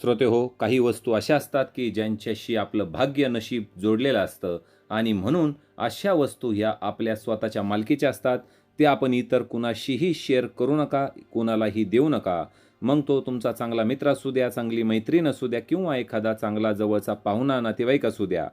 श्रोते हो काही वस्तू अशा असतात की ज्यांच्याशी आपलं भाग्य नशीब जोडलेलं असतं आणि म्हणून अशा वस्तू ह्या आपल्या स्वतःच्या मालकीच्या असतात. ते आपण इतर कुणाशीही शेअर करू नका कुणालाही देऊ नका. मग तो तुमचा चांगला मित्र असू द्या चांगली मैत्रीण असू द्या किंवा एखादा चांगला जवळचा पाहुणा नातेवाईक असू द्या.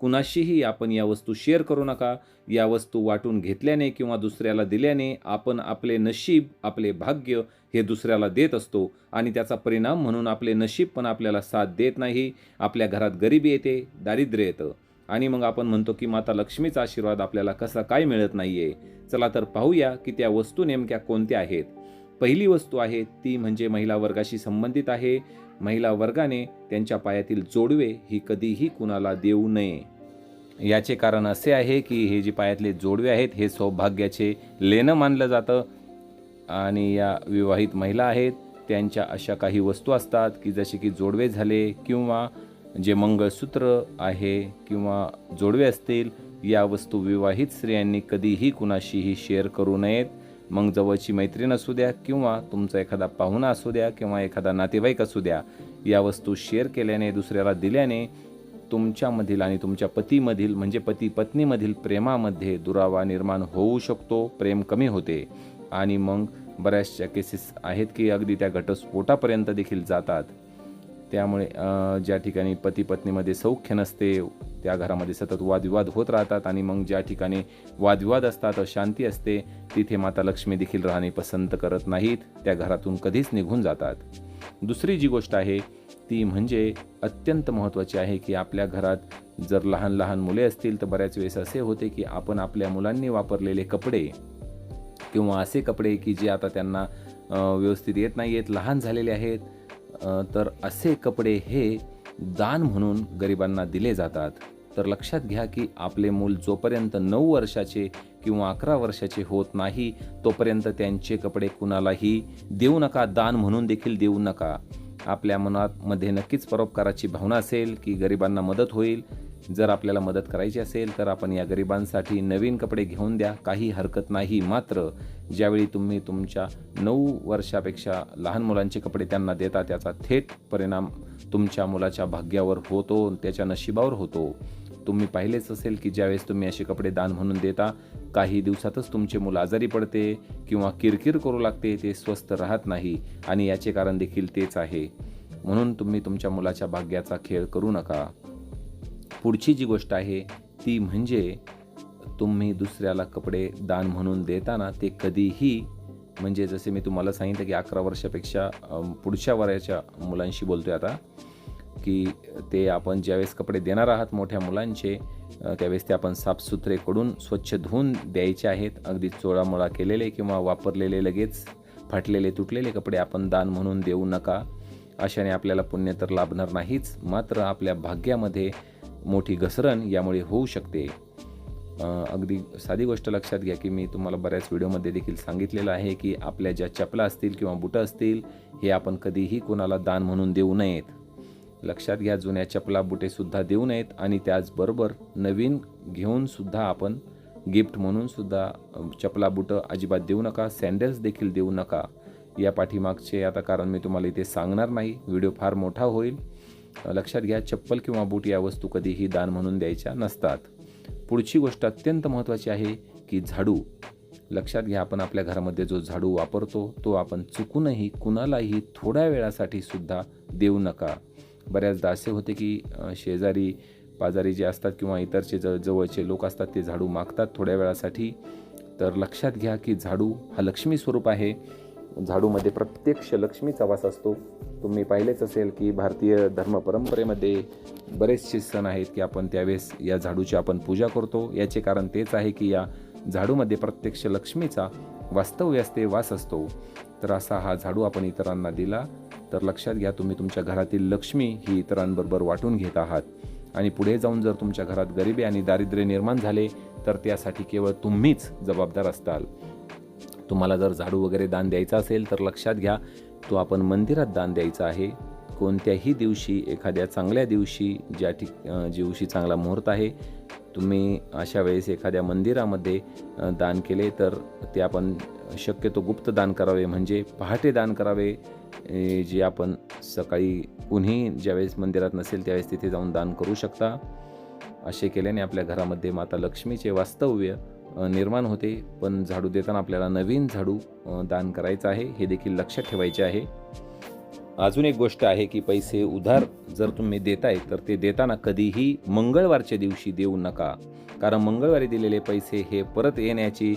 कुणाशीही आपण या वस्तू शेअर करू नका. या वस्तू वाटून घेतल्याने किंवा दुसऱ्याला दिल्याने आपण आपले नशीब आपले भाग्य हे दुसऱ्याला देत असतो आणि त्याचा परिणाम म्हणून आपले नशीब पण आपल्याला साथ देत नाही. आपल्या घरात गरिबी येते दारिद्र्य येतं. आणि मग आपण म्हणतो की माता लक्ष्मीचा आशीर्वाद आपल्याला कसा काय मिळत नाही आहे चला तर पाहूया की त्या वस्तू नेमक्या कोणत्या आहेत? पहिली वस्तू आहे ती म्हणजे महिला वर्गाशी संबंधित आहे. महिला वर्गाने त्यांच्या पायातील जोडवे ही कधीही कुणाला देऊ नये. याचे कारण असे आहे की हे जे पायातले जोडवे आहेत हे सौभाग्याचे लेणं मानलं जातं. आणि या विवाहित महिला आहेत त्यांच्या अशा काही वस्तू असतात की जसे की जोडवे झाले किंवा जे मंगळसूत्र आहे किंवा जोडवे असतील या वस्तू विवाहित स्त्रियांनी कधीही कुणाशीही शेअर करू नयेत. मग जवळची मैत्रीण असू द्या किंवा तुमचा एखादा पाहुणा असू द्या किंवा एखादा नातेवाईक असू द्या या वस्तू शेअर केल्याने दुसऱ्याला दिल्याने तुमच्यामधील आणि तुमच्या पतीमधील म्हणजे पती पत्नीमधील प्रेमामध्ये दुरावा निर्माण होऊ शकतो प्रेम कमी होते. आणि मग बऱ्याचशा केसेस आहेत की अगदी त्या घटस्फोटापर्यंत देखील जातात. त्यामुळे ज्या ठिकाणी पती पत्नीमध्ये सौख्य नसते त्या घरामध्ये सतत वादविवाद होत राहतात आणि मग ज्या ठिकाणी वादविवाद असतात अशांती असते तिथे माता लक्ष्मी देखील राहणे पसंत करत नाहीत त्या घरातून कधीच निघून जातात. दुसरी जी गोष्ट आहे ती म्हणजे अत्यंत महत्त्वाची आहे की आपल्या घरात जर लहान लहान मुले असतील तर बऱ्याच वेळेस असे होते की आपण आपल्या मुलांनी वापरलेले कपडे किंवा असे कपडे की जे आता त्यांना व्यवस्थित येत नाही आहेत लहान झालेले आहेत तर असे कपडे हे दान म्हणून गरिबांना दिले जातात. तर लक्षात घ्या की आपले मूल जोपर्यंत नऊ वर्षाचे किंवा अकरा वर्षाचे होत नाही तोपर्यंत त्यांचे कपडे कुणालाही देऊ नका दान म्हणून देखील देऊ नका. आपल्या मनात मध्ये नक्कीच परोपकाराची भावना असेल की गरिबांना मदत होईल. जर आपल्याला मदत करायची असेल तर आपण या गरिबांसाठी नवीन कपडे घेऊन द्या. काही हरकत नाही मात्र ज्यावेळी तुम्ही तुमच्या नऊ वर्षापेक्षा लहान मुलांचे कपडे त्यांना देता त्याचा थेट परिणाम तुमच्या मुलाच्या भाग्यावर होतो त्याच्या नशिबावर होतो. तुम्ही पाहिलेच असेल की ज्यावेळेस तुम्ही असे कपडे दान म्हणून देता काही दिवसातच तुमचे मुलं आजारी पडते किंवा किरकिर करू लागते ते स्वस्थ राहत नाही आणि याचे कारण देखील तेच आहे. म्हणून तुम्ही तुमच्या मुलाच्या भाग्याचा खेळ करू नका. पुढची जी गोष्ट आहे ती म्हणजे तुम्ही दुसऱ्याला कपडे दान म्हणून देताना ते कधीही म्हणजे जसे मी तुम्हाला सांगितलं की अकरा वर्षापेक्षा पुढच्या वयाच्या मुलांशी बोलतोय आता की ते आपण ज्यावेळेस कपडे देणार आहात मोठ्या मुलांचे त्यावेळेस ते आपण साफसुथरेकडून स्वच्छ धुवून द्यायचे आहेत. अगदी चोळामोळा केलेले किंवा वापरलेले लगेच फाटलेले तुटलेले कपडे आपण दान म्हणून देऊ नका. अशाने आपल्याला पुण्य तर लाभणार नाहीच मात्र आपल्या भाग्यामध्ये मोठी घसरण यामुळे होऊ शकते. अगदी साधी गोष्ट लक्षात घ्या की मी तुम्हाला बऱ्याच व्हिडिओमध्ये देखील सांगितलेलं आहे की आपल्या ज्या चपला असतील किंवा बुटं असतील हे आपण कधीही कोणाला दान म्हणून देऊ नयेत. लक्षात घ्या जुन्या चपला बुटेसुद्धा देऊ नयेत आणि त्याचबरोबर नवीन घेऊनसुद्धा आपण गिफ्ट म्हणूनसुद्धा चपला बुटं अजिबात देऊ नका सँडल्स देखील देऊ नका. या पाठीमागचे आता कारण मी तुम्हाला इथे सांगणार नाही व्हिडिओ फार मोठा होईल. लक्षात घ्या चप्पल किंवा बूट या वस्तू कधीही दान म्हणून द्यायच्या नसतात. पुढची गोष्ट अत्यंत महत्त्वाची आहे की झाडू. लक्षात घ्या आपण आपल्या घरामध्ये जो झाडू वापरतो तो आपण चुकूनही कुणालाही थोड्या वेळासाठी सुद्धा देऊ नका. बऱ्याचदा असे होते की शेजारी पाजारी जे असतात किंवा इतरचे ज जवळचे लोक असतात ते झाडू मागतात थोड्या वेळासाठी. तर लक्षात घ्या की झाडू हा लक्ष्मी स्वरूप आहे. झाडूमध्ये प्रत्यक्ष लक्ष्मीचा वास असतो. तुम्ही पाहिलेच असेल की भारतीय धर्म परंपरेमध्ये बरेचसे सण आहेत की आपण त्यावेळेस या झाडूची आपण पूजा करतो. याचे कारण तेच आहे की या झाडूमध्ये प्रत्यक्ष लक्ष्मीचा वास्तव्य असते वास असतो. तर असा हा झाडू आपण इतरांना दिला. तर लक्षात घ्या तुम्ही तुमच्या घरातील लक्ष्मी ही इतरांबरोबर वाटून घेत आहात. आणि पुढे जाऊन जर तुमच्या घरात गरिबी आणि दारिद्र्य निर्माण झाले तर त्यासाठी केवळ तुम्हीच जबाबदार असताल. तुम्हाला जर झाडू वगैरे दान द्यायचा असेल तर लक्षात घ्या तो आपण मंदिरात दान द्यायचा आहे. कोणत्याही दिवशी एखाद्या चांगल्या दिवशी ज्या ठिक दिवशी चांगला मुहूर्त आहे तुम्ही अशा वेळेस एखाद्या मंदिरामध्ये दान केले तर ते आपण शक्यतो गुप्त दान करावे म्हणजे पहाटे दान करावे जे आपण सकाळी कुणीही ज्यावेळेस मंदिरात नसेल त्यावेळेस तिथे जाऊन दान करू शकता. असे केल्याने आपल्या घरामध्ये माता लक्ष्मीचे वास्तव्य निर्माण होते. पण झाडू देताना आपल्याला नवीन झाडू दान करायचं आहे. हे देखील लक्षात ठेवायचे आहे. अजून एक गोष्ट आहे की पैसे उधार जर तुम्ही देताय तर ते देताना कधीही मंगळवारच्या दिवशी देऊ नका. कारण मंगळवारी दिलेले पैसे हे परत येण्याची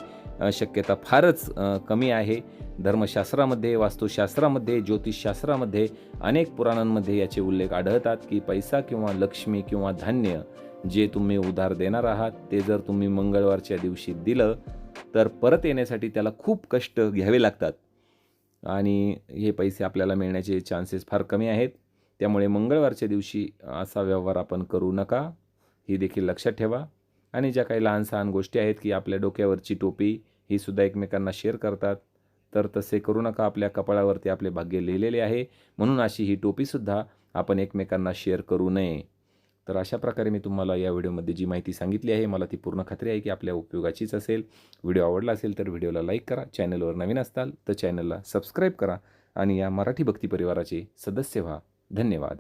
शक्यता फारच कमी आहे. धर्मशास्त्रामध्ये वास्तुशास्त्रामध्ये ज्योतिषशास्त्रामध्ये अनेक पुराणांमध्ये याचे उल्लेख आढळतात की पैसा किंवा लक्ष्मी किंवा धान्य जे तुम्ही उधार देणार आहात ते जर तुम्ही मंगळवारच्या दिवशी दिलं तर परत येण्यासाठी त्याला खूप कष्ट घ्यावे लागतात. आणि हे पैसे आपल्याला मिळण्याचे चान्सेस फार कमी आहेत. त्यामुळे मंगळवारच्या दिवशी असा व्यवहार आपण करू नका. ही देखील लक्षात ठेवा. आणि ज्या काही लहान सहान गोष्टी आहेत की आपल्या डोक्यावरची टोपी ही सुद्धा एकमेकांना शेअर करतात. तर तसे करू नका. आपल्या कपाळावरती आपले भाग्य लिहिलेले आहे. म्हणून अशी ही टोपीसुद्धा आपण एकमेकांना शेअर करू नये. तर अशा प्रकारे मी तुम्हाला या व्हिडिओमध्ये जी माहिती सांगितली आहे मला ती पूर्ण खात्री आहे की आपल्या उपयोगाचीच असेल. व्हिडिओ आवडला असेल तर व्हिडिओला लाईक करा चॅनलवर नवीन असताल तर चॅनलला सबस्क्राईब करा आणि या मराठी भक्ती परिवाराचे सदस्य व्हा. धन्यवाद.